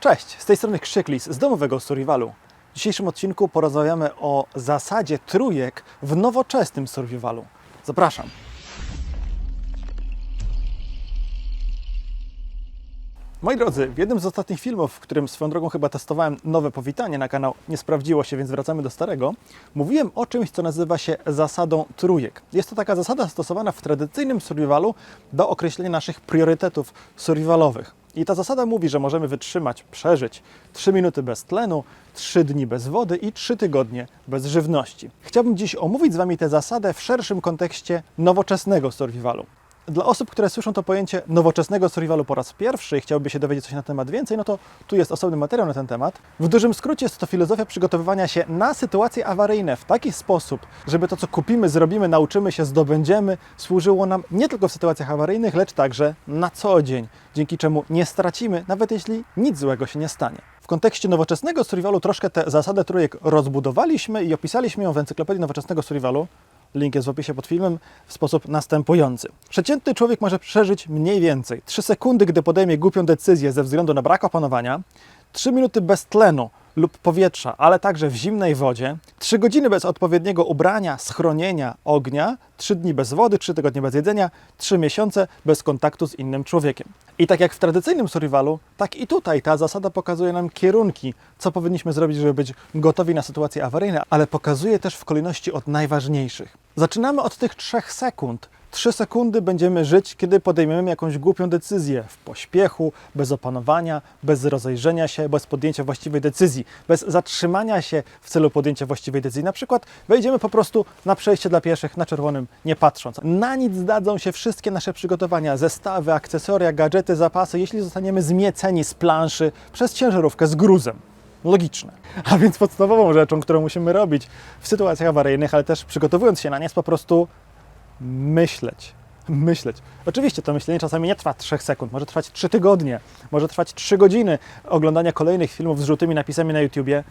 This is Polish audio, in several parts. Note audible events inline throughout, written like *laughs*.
Cześć, z tej strony Krzyklis z domowego survivalu. W dzisiejszym odcinku porozmawiamy o zasadzie trójek w nowoczesnym survivalu. Zapraszam. Moi drodzy, w jednym z ostatnich filmów, w którym swoją drogą chyba testowałem nowe powitanie na kanał, nie sprawdziło się, więc wracamy do starego, mówiłem o czymś, co nazywa się zasadą trójek. Jest to taka zasada stosowana w tradycyjnym survivalu do określenia naszych priorytetów survivalowych. I ta zasada mówi, że możemy wytrzymać, przeżyć 3 minuty bez tlenu, 3 dni bez wody i 3 tygodnie bez żywności. Chciałbym dziś omówić z Wami tę zasadę w szerszym kontekście nowoczesnego survivalu. Dla osób, które słyszą to pojęcie nowoczesnego survivalu po raz pierwszy i chciałyby się dowiedzieć coś na temat więcej, no to tu jest osobny materiał na ten temat. W dużym skrócie jest to filozofia przygotowywania się na sytuacje awaryjne w taki sposób, żeby to, co kupimy, zrobimy, nauczymy się, zdobędziemy, służyło nam nie tylko w sytuacjach awaryjnych, lecz także na co dzień, dzięki czemu nie stracimy, nawet jeśli nic złego się nie stanie. W kontekście nowoczesnego survivalu troszkę tę zasadę trójek rozbudowaliśmy i opisaliśmy ją w encyklopedii nowoczesnego survivalu. Link jest w opisie pod filmem w sposób następujący. Przeciętny człowiek może przeżyć mniej więcej 3 sekundy, gdy podejmie głupią decyzję ze względu na brak opanowania, 3 minuty bez tlenu lub powietrza, ale także w zimnej wodzie, 3 godziny bez odpowiedniego ubrania, schronienia, ognia, 3 dni bez wody, 3 tygodnie bez jedzenia, 3 miesiące bez kontaktu z innym człowiekiem. I tak jak w tradycyjnym survivalu, tak i tutaj ta zasada pokazuje nam kierunki, co powinniśmy zrobić, żeby być gotowi na sytuacje awaryjne, ale pokazuje też w kolejności od najważniejszych. Zaczynamy od tych 3 sekund. 3 sekundy będziemy żyć, kiedy podejmiemy jakąś głupią decyzję w pośpiechu, bez opanowania, bez rozejrzenia się, bez podjęcia właściwej decyzji, bez zatrzymania się w celu podjęcia właściwej decyzji. Na przykład wejdziemy po prostu na przejście dla pieszych na czerwonym, nie patrząc. Na nic zdadzą się wszystkie nasze przygotowania, zestawy, akcesoria, gadżety, zapasy, jeśli zostaniemy zmieceni z planszy przez ciężarówkę z gruzem logiczne. A więc podstawową rzeczą, którą musimy robić w sytuacjach awaryjnych, ale też przygotowując się na nie, jest po prostu myśleć. Myśleć. Oczywiście to myślenie czasami nie trwa 3 sekund, może trwać 3 tygodnie, może trwać 3 godziny oglądania kolejnych filmów z żółtymi napisami na YouTubie.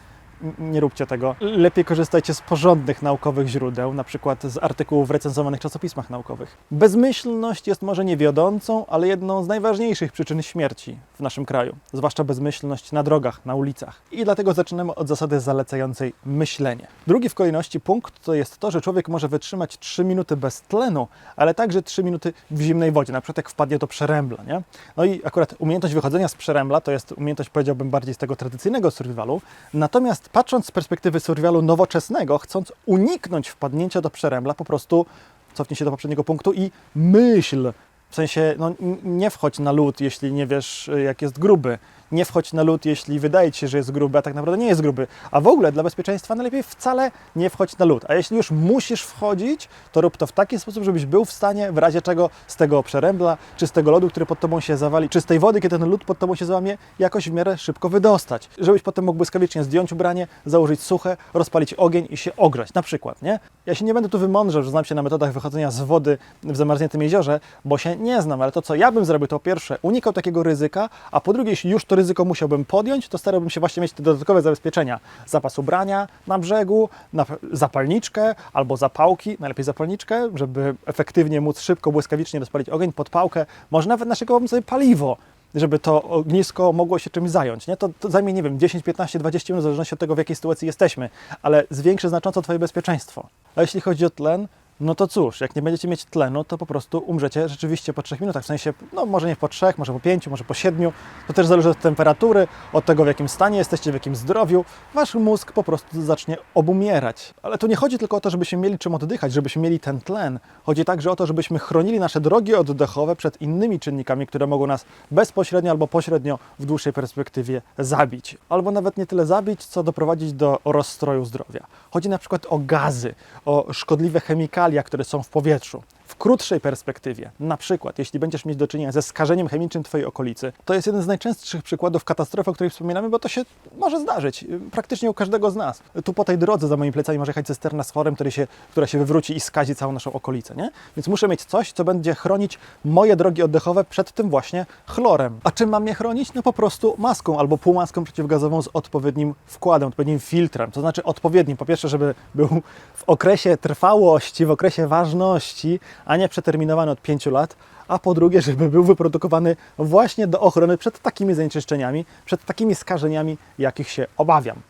Nie róbcie tego. Lepiej korzystajcie z porządnych naukowych źródeł, na przykład z artykułów w recenzowanych czasopismach naukowych. Bezmyślność jest może nie wiodącą, ale jedną z najważniejszych przyczyn śmierci w naszym kraju, zwłaszcza bezmyślność na drogach, na ulicach. I dlatego zaczynamy od zasady zalecającej myślenie. Drugi w kolejności punkt to jest to, że człowiek może wytrzymać 3 minuty bez tlenu, ale także 3 minuty w zimnej wodzie, na przykład jak wpadnie do przerębla. Nie? No i akurat umiejętność wychodzenia z przerębla to jest umiejętność, powiedziałbym, bardziej z tego tradycyjnego survivalu. Natomiast patrząc z perspektywy survivalu nowoczesnego, chcąc uniknąć wpadnięcia do przerębla, po prostu cofnij się do poprzedniego punktu i myśl. W sensie, no, nie wchodź na lód, jeśli nie wiesz, jak jest gruby. Nie wchodź na lód, jeśli wydaje ci się, że jest gruby, a tak naprawdę nie jest gruby. A w ogóle dla bezpieczeństwa najlepiej wcale nie wchodź na lód. A jeśli już musisz wchodzić, to rób to w taki sposób, żebyś był w stanie w razie czego z tego przerębla, czy z tego lodu, który pod tobą się zawali, czy z tej wody, kiedy ten lód pod tobą się załamie, jakoś w miarę szybko wydostać. Żebyś potem mógł błyskawicznie zdjąć ubranie, założyć suche, rozpalić ogień i się ogrzać. Na przykład, nie? Ja się nie będę tu wymądrzał, że znam się na metodach wychodzenia z wody w zamarzniętym jeziorze, bo się nie znam, ale to co ja bym zrobił, to po pierwsze unikał takiego ryzyka, a po drugie, jeśli już to ryzyko musiałbym podjąć, to starałbym się właśnie mieć te dodatkowe zabezpieczenia. Zapas ubrania na brzegu, na zapalniczkę albo zapałki, najlepiej zapalniczkę, żeby efektywnie móc szybko, błyskawicznie rozpalić ogień, podpałkę, może nawet naszykowałbym sobie paliwo, żeby to ognisko mogło się czymś zająć. Nie? To, to zajmie, nie wiem, 10, 15, 20 minut, w zależności od tego, w jakiej sytuacji jesteśmy, ale zwiększy znacząco Twoje bezpieczeństwo. A jeśli chodzi o tlen, no to cóż, jak nie będziecie mieć tlenu, to po prostu umrzecie rzeczywiście po 3 minutach. W sensie, no może nie po 3, może po 5, może po 7. To też zależy od temperatury, od tego, w jakim stanie jesteście, w jakim zdrowiu. Wasz mózg po prostu zacznie obumierać. Ale tu nie chodzi tylko o to, żebyśmy mieli czym oddychać, żebyśmy mieli ten tlen. Chodzi także o to, żebyśmy chronili nasze drogi oddechowe przed innymi czynnikami, które mogą nas bezpośrednio albo pośrednio w dłuższej perspektywie zabić. Albo nawet nie tyle zabić, co doprowadzić do rozstroju zdrowia. Chodzi na przykład o gazy, o szkodliwe chemikalia, które są w powietrzu. Krótszej perspektywie, na przykład jeśli będziesz mieć do czynienia ze skażeniem chemicznym Twojej okolicy, to jest jeden z najczęstszych przykładów katastrofy, o której wspominamy, bo to się może zdarzyć y, praktycznie u każdego z nas. Tu po tej drodze za moimi plecami może jechać cysterna z który się, która się wywróci i skazi całą naszą okolicę, nie? Więc muszę mieć coś, co będzie chronić moje drogi oddechowe przed tym właśnie chlorem. A czym mam je chronić? No po prostu maską albo półmaską przeciwgazową z odpowiednim wkładem, odpowiednim filtrem, to znaczy odpowiednim. Po pierwsze, żeby był w okresie trwałości, w okresie ważności, a nie przeterminowany od 5 lat, a po drugie, żeby był wyprodukowany właśnie do ochrony przed takimi zanieczyszczeniami, przed takimi skażeniami, jakich się obawiam.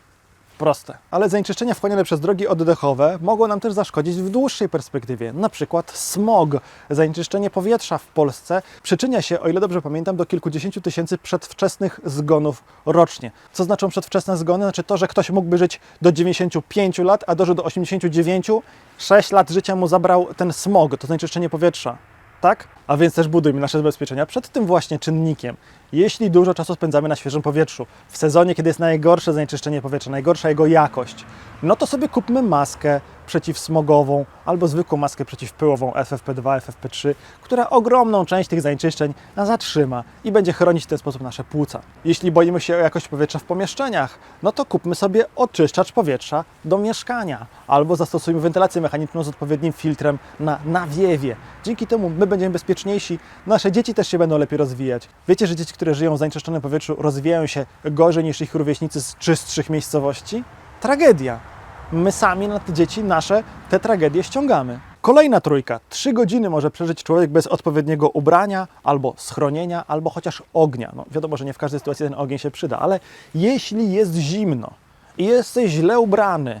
Proste. Ale zanieczyszczenia wchłaniane przez drogi oddechowe mogą nam też zaszkodzić w dłuższej perspektywie. Na przykład smog. Zanieczyszczenie powietrza w Polsce przyczynia się, o ile dobrze pamiętam, do kilkudziesięciu tysięcy przedwczesnych zgonów rocznie. Co znaczą przedwczesne zgony? Znaczy to, że ktoś mógłby żyć do 95 lat, a dożył do 89, 6 lat życia mu zabrał ten smog, to zanieczyszczenie powietrza tak? A więc też budujmy nasze zabezpieczenia przed tym właśnie czynnikiem. Jeśli dużo czasu spędzamy na świeżym powietrzu, w sezonie, kiedy jest najgorsze zanieczyszczenie powietrza, najgorsza jego jakość, no to sobie kupmy maskę przeciwsmogową albo zwykłą maskę przeciwpyłową FFP2, FFP3, która ogromną część tych zanieczyszczeń zatrzyma i będzie chronić w ten sposób nasze płuca. Jeśli boimy się o jakość powietrza w pomieszczeniach, no to kupmy sobie oczyszczacz powietrza do mieszkania albo zastosujmy wentylację mechaniczną z odpowiednim filtrem na nawiewie. Dzięki temu my będziemy bezpieczniejsi, nasze dzieci też się będą lepiej rozwijać. Wiecie, że dzieci, które żyją w zanieczyszczonym powietrzu, rozwijają się gorzej niż ich rówieśnicy z czystszych miejscowości? Tragedia. My sami na te dzieci nasze te tragedie ściągamy. Kolejna trójka. Trzy godziny może przeżyć człowiek bez odpowiedniego ubrania, albo schronienia, albo chociaż ognia. No, wiadomo, że nie w każdej sytuacji ten ogień się przyda, ale jeśli jest zimno i jesteś źle ubrany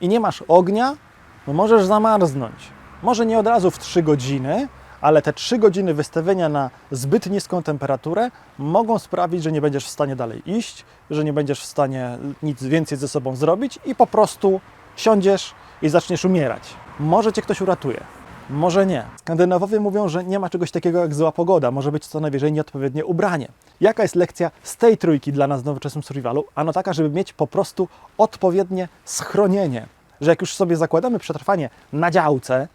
i nie masz ognia, no możesz zamarznąć. Może nie od razu w 3 godziny, ale te 3 godziny wystawienia na zbyt niską temperaturę mogą sprawić, że nie będziesz w stanie dalej iść, że nie będziesz w stanie nic więcej ze sobą zrobić i po prostu siądziesz i zaczniesz umierać. Może cię ktoś uratuje, może nie. Skandynawowie mówią, że nie ma czegoś takiego jak zła pogoda, może być co najwyżej nieodpowiednie ubranie. Jaka jest lekcja z tej trójki dla nas w nowoczesnym survivalu? Ano taka, żeby mieć po prostu odpowiednie schronienie. Że jak już sobie zakładamy przetrwanie na działce,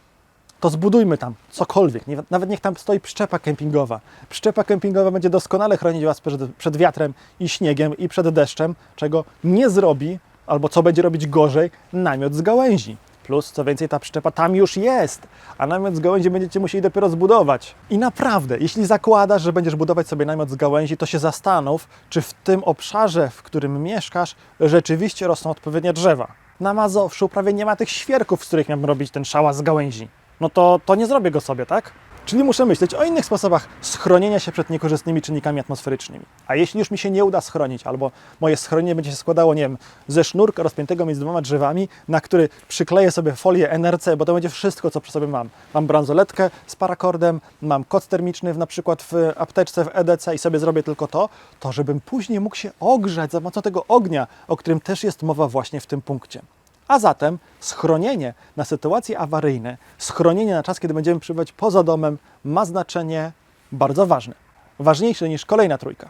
to zbudujmy tam cokolwiek. Nie, nawet niech tam stoi przyczepa kempingowa. Przyczepa kempingowa będzie doskonale chronić Was przed, przed wiatrem i śniegiem i przed deszczem, czego nie zrobi, albo co będzie robić gorzej, namiot z gałęzi. Plus, co więcej, ta przyczepa tam już jest, a namiot z gałęzi będziecie musieli dopiero zbudować. I naprawdę, jeśli zakładasz, że będziesz budować sobie namiot z gałęzi, to się zastanów, czy w tym obszarze, w którym mieszkasz, rzeczywiście rosną odpowiednie drzewa. Na Mazowszu prawie nie ma tych świerków, z których miałbym robić ten szałas z gałęzi no to, to nie zrobię go sobie, tak? Czyli muszę myśleć o innych sposobach schronienia się przed niekorzystnymi czynnikami atmosferycznymi. A jeśli już mi się nie uda schronić, albo moje schronienie będzie się składało, nie wiem, ze sznurka rozpiętego między dwoma drzewami, na który przykleję sobie folię NRC, bo to będzie wszystko, co przy sobie mam. Mam bransoletkę z parakordem, mam koc termiczny w, na przykład w apteczce w EDC i sobie zrobię tylko to, to żebym później mógł się ogrzać za pomocą tego ognia, o którym też jest mowa właśnie w tym punkcie. A zatem schronienie na sytuacje awaryjne, schronienie na czas, kiedy będziemy przebywać poza domem, ma znaczenie bardzo ważne. Ważniejsze niż kolejna trójka.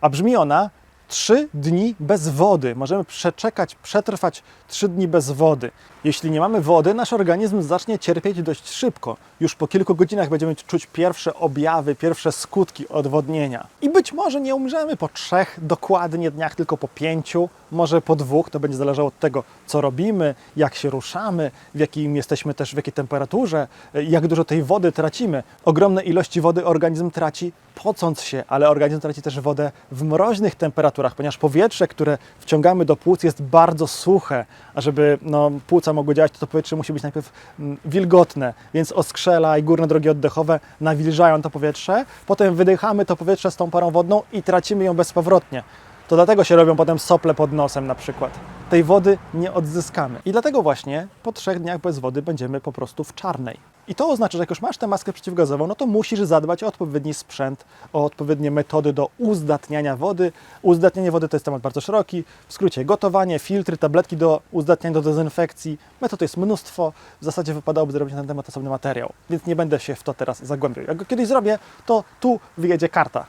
A brzmi ona trzy dni bez wody. Możemy przeczekać, przetrwać trzy dni bez wody. Jeśli nie mamy wody, nasz organizm zacznie cierpieć dość szybko. Już po kilku godzinach będziemy czuć pierwsze objawy, pierwsze skutki odwodnienia. I być może nie umrzemy po trzech dokładnie dniach, tylko po pięciu, może po dwóch. To będzie zależało od tego, co robimy, jak się ruszamy, w jakim jesteśmy też, w jakiej temperaturze, jak dużo tej wody tracimy. Ogromne ilości wody organizm traci pocąc się, ale organizm traci też wodę w mroźnych temperaturach, ponieważ powietrze, które wciągamy do płuc jest bardzo suche, a żeby no, płuca mogły działać, to, to powietrze musi być najpierw mm, wilgotne, więc oskrzela i górne drogi oddechowe nawilżają to powietrze, potem wydychamy to powietrze z tą parą wodną i tracimy ją bezpowrotnie. To dlatego się robią potem sople pod nosem na przykład. Tej wody nie odzyskamy. I dlatego właśnie po trzech dniach bez wody będziemy po prostu w czarnej. I to oznacza, że jak już masz tę maskę przeciwgazową, no to musisz zadbać o odpowiedni sprzęt, o odpowiednie metody do uzdatniania wody. Uzdatnianie wody to jest temat bardzo szeroki. W skrócie gotowanie, filtry, tabletki do uzdatniania, do dezynfekcji. Metod jest mnóstwo. W zasadzie wypadałoby zrobić na ten temat osobny materiał, więc nie będę się w to teraz zagłębiał. Jak go kiedyś zrobię, to tu wyjedzie karta.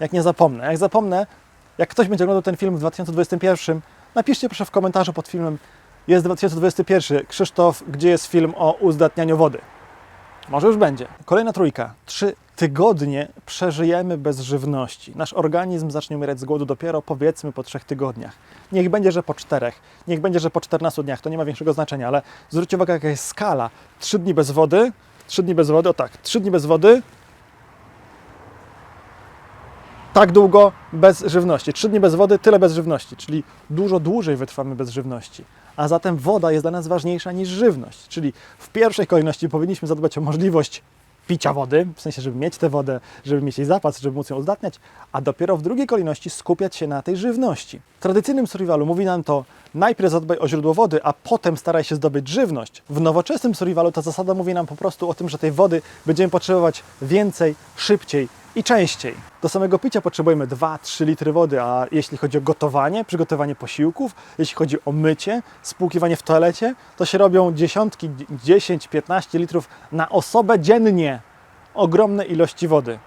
Jak nie zapomnę. Jak zapomnę, jak ktoś będzie oglądał ten film w 2021, napiszcie proszę w komentarzu pod filmem jest 2021. Krzysztof, gdzie jest film o uzdatnianiu wody? Może już będzie. Kolejna trójka. Trzy tygodnie przeżyjemy bez żywności. Nasz organizm zacznie umierać z głodu dopiero powiedzmy po trzech tygodniach. Niech będzie, że po czterech, niech będzie, że po 14 dniach, to nie ma większego znaczenia, ale zwróćcie uwagę, jaka jest skala. Trzy dni bez wody, trzy dni bez wody, o tak, trzy dni bez wody, tak długo bez żywności. Trzy dni bez wody, tyle bez żywności, czyli dużo dłużej wytrwamy bez żywności. A zatem woda jest dla nas ważniejsza niż żywność. Czyli w pierwszej kolejności powinniśmy zadbać o możliwość picia wody, w sensie, żeby mieć tę wodę, żeby mieć jej zapas, żeby móc ją uzdatniać, a dopiero w drugiej kolejności skupiać się na tej żywności. W tradycyjnym survivalu mówi nam to najpierw zadbaj o źródło wody, a potem staraj się zdobyć żywność. W nowoczesnym survivalu ta zasada mówi nam po prostu o tym, że tej wody będziemy potrzebować więcej, szybciej i częściej. Do samego picia potrzebujemy 2-3 litry wody, a jeśli chodzi o gotowanie, przygotowanie posiłków, jeśli chodzi o mycie, spłukiwanie w toalecie, to się robią dziesiątki, 10-15 litrów na osobę dziennie. Ogromne ilości wody.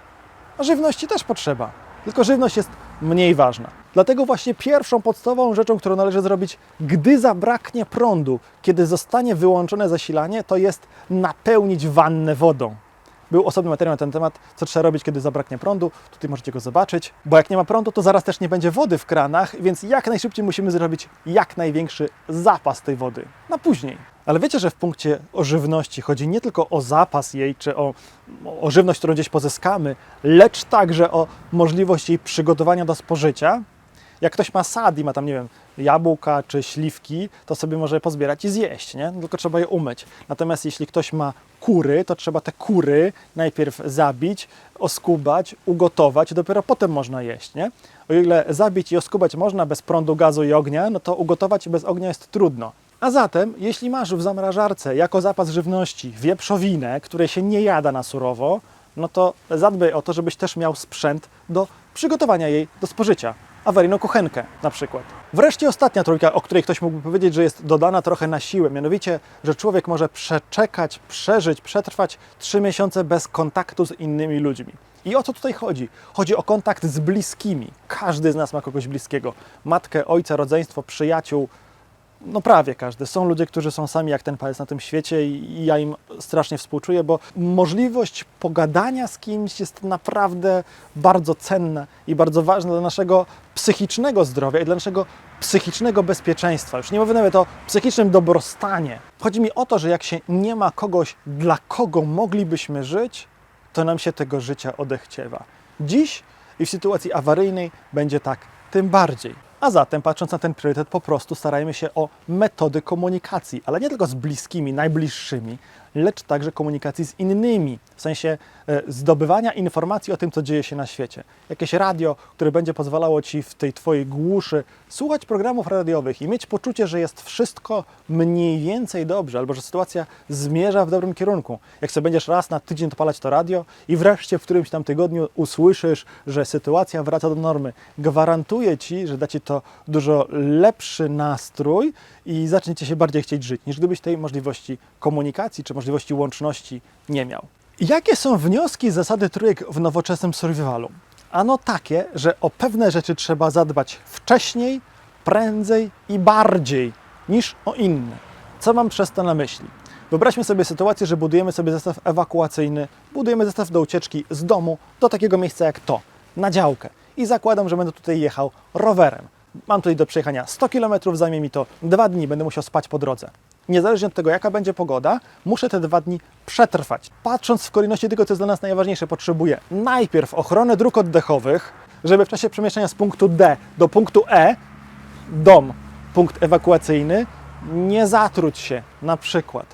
A żywności też potrzeba, tylko żywność jest mniej ważna. Dlatego właśnie pierwszą podstawową rzeczą, którą należy zrobić, gdy zabraknie prądu, kiedy zostanie wyłączone zasilanie, to jest napełnić wannę wodą. Był osobny materiał na ten temat, co trzeba robić, kiedy zabraknie prądu. Tutaj możecie go zobaczyć, bo jak nie ma prądu, to zaraz też nie będzie wody w kranach, więc jak najszybciej musimy zrobić jak największy zapas tej wody na później. Ale wiecie, że w punkcie o żywności chodzi nie tylko o zapas jej, czy o, o żywność, którą gdzieś pozyskamy, lecz także o możliwość jej przygotowania do spożycia. Jak ktoś ma sad i ma tam, nie wiem, jabłka czy śliwki, to sobie może pozbierać i zjeść, nie? No Tylko trzeba je umyć. Natomiast jeśli ktoś ma kury, to trzeba te kury najpierw zabić, oskubać, ugotować, dopiero potem można jeść, nie? O ile zabić i oskubać można bez prądu, gazu i ognia, no to ugotować bez ognia jest trudno. A zatem, jeśli masz w zamrażarce jako zapas żywności wieprzowinę, której się nie jada na surowo, no to zadbaj o to, żebyś też miał sprzęt do przygotowania jej do spożycia. Awaryjną kuchenkę na przykład. Wreszcie ostatnia trójka, o której ktoś mógłby powiedzieć, że jest dodana trochę na siłę, mianowicie, że człowiek może przeczekać, przeżyć, przetrwać trzy miesiące bez kontaktu z innymi ludźmi. I o co tutaj chodzi? Chodzi o kontakt z bliskimi. Każdy z nas ma kogoś bliskiego. Matkę, ojca, rodzeństwo, przyjaciół, no prawie każdy. Są ludzie, którzy są sami jak ten palec na tym świecie i ja im strasznie współczuję, bo możliwość pogadania z kimś jest naprawdę bardzo cenna i bardzo ważna dla naszego psychicznego zdrowia i dla naszego psychicznego bezpieczeństwa. Już nie mówię nawet o psychicznym dobrostanie. Chodzi mi o to, że jak się nie ma kogoś, dla kogo moglibyśmy żyć, to nam się tego życia odechciewa. Dziś i w sytuacji awaryjnej będzie tak tym bardziej. A zatem, patrząc na ten priorytet, po prostu starajmy się o metody komunikacji, ale nie tylko z bliskimi, najbliższymi, lecz także komunikacji z innymi, w sensie e, zdobywania informacji o tym, co dzieje się na świecie. Jakieś radio, które będzie pozwalało Ci w tej Twojej głuszy słuchać programów radiowych i mieć poczucie, że jest wszystko mniej więcej dobrze, albo że sytuacja zmierza w dobrym kierunku. Jak sobie będziesz raz na tydzień odpalać to radio i wreszcie w którymś tam tygodniu usłyszysz, że sytuacja wraca do normy, gwarantuję Ci, że da Ci to dużo lepszy nastrój i zaczniecie się bardziej chcieć żyć, niż gdybyś tej możliwości komunikacji czy możliwości łączności nie miał. Jakie są wnioski z zasady trójek w nowoczesnym survivalu? Ano takie, że o pewne rzeczy trzeba zadbać wcześniej, prędzej i bardziej niż o inne. Co mam przez to na myśli? Wyobraźmy sobie sytuację, że budujemy sobie zestaw ewakuacyjny, budujemy zestaw do ucieczki z domu do takiego miejsca jak to, na działkę. I zakładam, że będę tutaj jechał rowerem. Mam tutaj do przejechania 100 km, zajmie mi to dwa dni, będę musiał spać po drodze. Niezależnie od tego, jaka będzie pogoda, muszę te dwa dni przetrwać. Patrząc w kolejności tego, co jest dla nas najważniejsze, potrzebuję najpierw ochrony dróg oddechowych, żeby w czasie przemieszczania z punktu D do punktu E, dom, punkt ewakuacyjny, nie zatruć się na przykład.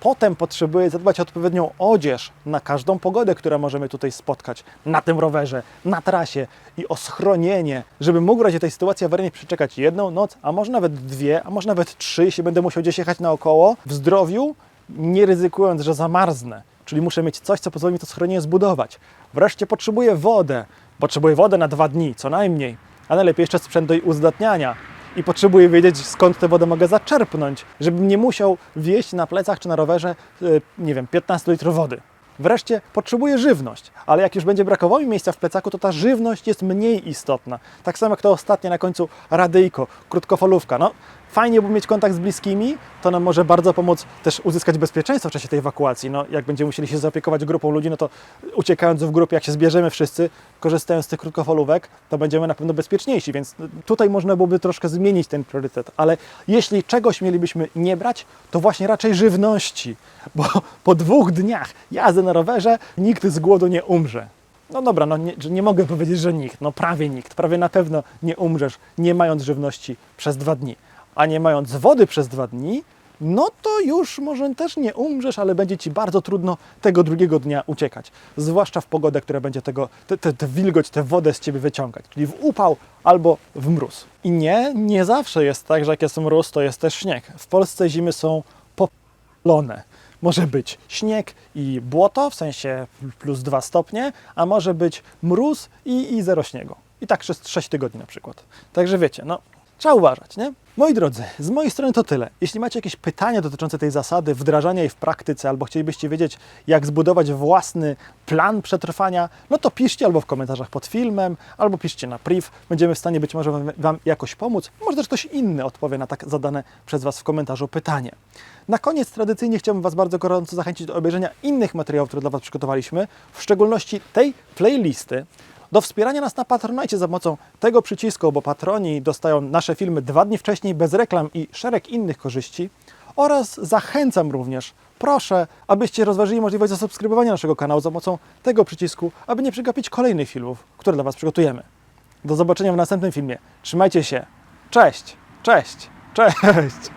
Potem potrzebuję zadbać o odpowiednią odzież na każdą pogodę, która możemy tutaj spotkać, na tym rowerze, na trasie i o schronienie, żeby mógł w razie tej sytuacji awaryjnej przeczekać jedną noc, a może nawet dwie, a może nawet trzy, jeśli będę musiał gdzieś jechać naokoło, w zdrowiu, nie ryzykując, że zamarznę. Czyli muszę mieć coś, co pozwoli mi to schronienie zbudować. Wreszcie potrzebuję wodę. Potrzebuję wodę na dwa dni, co najmniej. A najlepiej jeszcze sprzęt do jej uzdatniania i potrzebuję wiedzieć, skąd tę wodę mogę zaczerpnąć, żebym nie musiał wieść na plecach czy na rowerze, y, nie wiem, 15 litrów wody. Wreszcie potrzebuję żywność, ale jak już będzie brakowało mi miejsca w plecaku, to ta żywność jest mniej istotna. Tak samo jak to ostatnie na końcu radyjko, krótkofalówka. No, fajnie by mieć kontakt z bliskimi, to nam może bardzo pomóc też uzyskać bezpieczeństwo w czasie tej ewakuacji. No, jak będziemy musieli się zaopiekować grupą ludzi, no to uciekając w grupie, jak się zbierzemy wszyscy, korzystając z tych krótkofalówek, to będziemy na pewno bezpieczniejsi, więc tutaj można byłoby troszkę zmienić ten priorytet. Ale jeśli czegoś mielibyśmy nie brać, to właśnie raczej żywności, bo *laughs* po dwóch dniach jazdy na rowerze nikt z głodu nie umrze. No dobra, no nie, nie mogę powiedzieć, że nikt, no prawie nikt, prawie na pewno nie umrzesz, nie mając żywności przez dwa dni. A nie mając wody przez dwa dni, no to już może też nie umrzesz, ale będzie ci bardzo trudno tego drugiego dnia uciekać. Zwłaszcza w pogodę, która będzie tego, tę te, te wilgoć, tę wodę z ciebie wyciągać, czyli w upał albo w mróz. I nie, nie zawsze jest tak, że jak jest mróz, to jest też śnieg. W Polsce zimy są popolone. Może być śnieg i błoto, w sensie plus 2 stopnie, a może być mróz i, i zero śniegu. I tak przez 6 tygodni na przykład. Także wiecie, no trzeba uważać, nie? Moi drodzy, z mojej strony to tyle. Jeśli macie jakieś pytania dotyczące tej zasady, wdrażania jej w praktyce, albo chcielibyście wiedzieć, jak zbudować własny plan przetrwania, no to piszcie albo w komentarzach pod filmem, albo piszcie na priv. Będziemy w stanie być może Wam, wam jakoś pomóc. Może też ktoś inny odpowie na tak zadane przez Was w komentarzu pytanie. Na koniec tradycyjnie chciałbym Was bardzo gorąco zachęcić do obejrzenia innych materiałów, które dla Was przygotowaliśmy, w szczególności tej playlisty, do wspierania nas na Patronite za pomocą tego przycisku, bo patroni dostają nasze filmy dwa dni wcześniej bez reklam i szereg innych korzyści. Oraz zachęcam również, proszę, abyście rozważyli możliwość zasubskrybowania naszego kanału za pomocą tego przycisku, aby nie przegapić kolejnych filmów, które dla Was przygotujemy. Do zobaczenia w następnym filmie. Trzymajcie się. Cześć, cześć, cześć. *laughs*